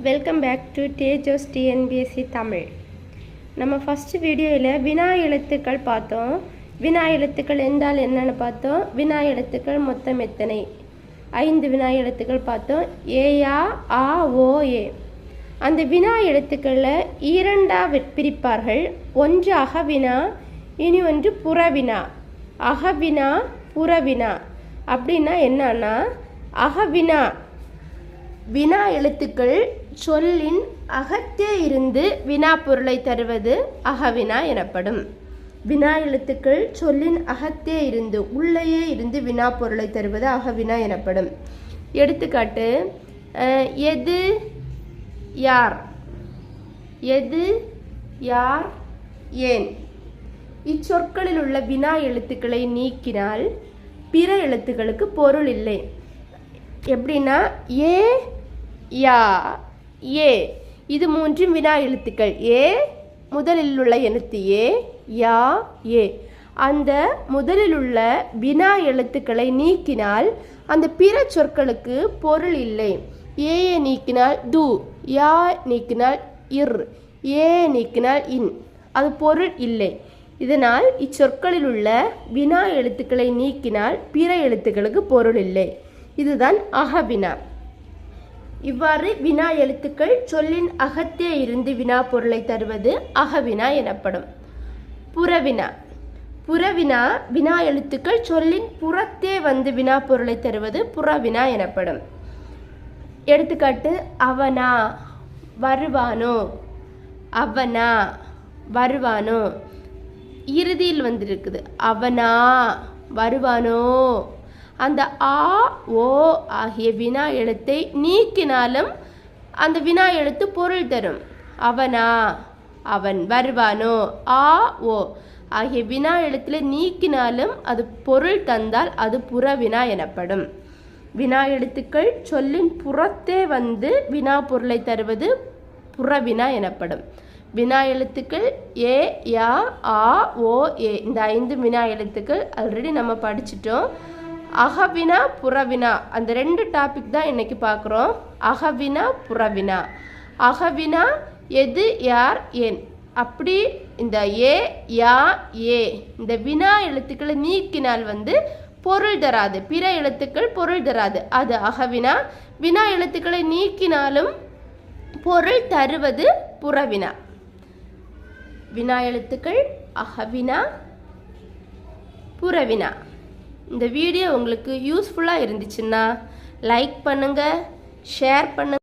Welcome back to டேஜோஸ் TNPSC Tamil நம்ம first வீடியோவில் வினா எழுத்துக்கள் பார்த்தோம். வினா எழுத்துக்கள் என்றால் என்னென்னு பார்த்தோம். வினா எழுத்துக்கள் மொத்தம் எத்தனை? ஐந்து வினா எழுத்துக்கள் பார்த்தோம். ஏயா ஆ ஓ ஏ. அந்த வினா எழுத்துக்களில் இரண்டாக பிரிப்பார்கள். ஒன்று அகவினா இனி ஒன்று புறவினா. அகவினா புறவினா. அப்படின்னா என்னன்னா அகவினா. வினா எழுத்துக்கள் சொல்லின் அகத்தே இருந்து வினா பொருளை தருவது அகவினா எனப்படும். வினா எழுத்துக்கள் சொல்லின் அகத்தே இருந்து உள்ளேயே இருந்து வினா பொருளை தருவது அகவினா எனப்படும். எடுத்துக்காட்டு எது யார்? எது யார் ஏன்? இச்சொற்களில் உள்ள வினா எழுத்துக்களை நீக்கினால் பிற எழுத்துக்களுக்கு பொருள் இல்லை. எப்படின்னா ஏ யா. ஏ. இது மூன்றும் வினா எழுத்துக்கள். ஏ முதலில் உள்ள எழுத்து ஏ யா ஏ. அந்த முதலில் உள்ள வினா எழுத்துக்களை நீக்கினால் அந்த பிற சொற்களுக்கு பொருள் இல்லை. ஏயை நீக்கினால் து யா நீக்கினால் இர் ஏ நீக்கினால் இன். அது பொருள் இல்லை. இதனால் இச்சொற்களில் உள்ள வினா எழுத்துக்களை நீக்கினால் பிற எழுத்துக்களுக்கு பொருள் இல்லை. இதுதான் அகவினா. இவ்வாறு வினா எழுத்துக்கள் சொல்லின் அகத்தே இருந்து வினா பொருளை தருவது அகவினா எனப்படும். புறவினா. புறவினா வினா எழுத்துக்கள் சொல்லின் புறத்தே வந்து வினா பொருளை தருவது புறவினா எனப்படும். எடுத்துக்காட்டு அவனா வருவானோ? அவனா வருவானோ? இறுதியில் வந்திருக்குது. அவனா வருவானோ? அந்த ஆ ஓ ஆகிய வினா எழுத்தை நீக்கினாலும் அந்த வினா எழுத்து பொருள் தரும். அவனா? அவன் வருவானோ? ஆ ஓ ஆகிய வினா எழுத்தில் நீக்கினாலும் அது பொருள் தந்தால் அது புறவினா எனப்படும். வினா எழுத்துக்கள் சொல்லின் புறத்தே வந்து வினா பொருளை தருவது புறவினா எனப்படும். வினா எழுத்துக்கள் ஏ யா ஆ ஓ ஏ இந்த ஐந்து வினா எழுத்துக்கள் ஆல்ரெடி நம்ம படிச்சிட்டோம். அகவினா புறவினா. அந்த ரெண்டு டாபிக் தான் இன்னைக்கு பார்க்குறோம். அகவினா புறவினா. அகவினா எது யார் ஏன் அப்படி இந்த ஏ யா ஏ. இந்த வினா எழுத்துக்களை நீக்கினால் வந்து பொருள் தராது. பிற எழுத்துக்கள் பொருள் தராது. அது அகவினா. வினா எழுத்துக்களை நீக்கினாலும் பொருள் தருவது புறவினா. வினா எழுத்துக்கள் அகவினா புறவினா. இந்த வீடியோ உங்களுக்கு யூஸ்ஃபுல்லாக இருந்துச்சுன்னா லைக் பண்ணுங்கள் ஷேர் பண்ணுங்கள்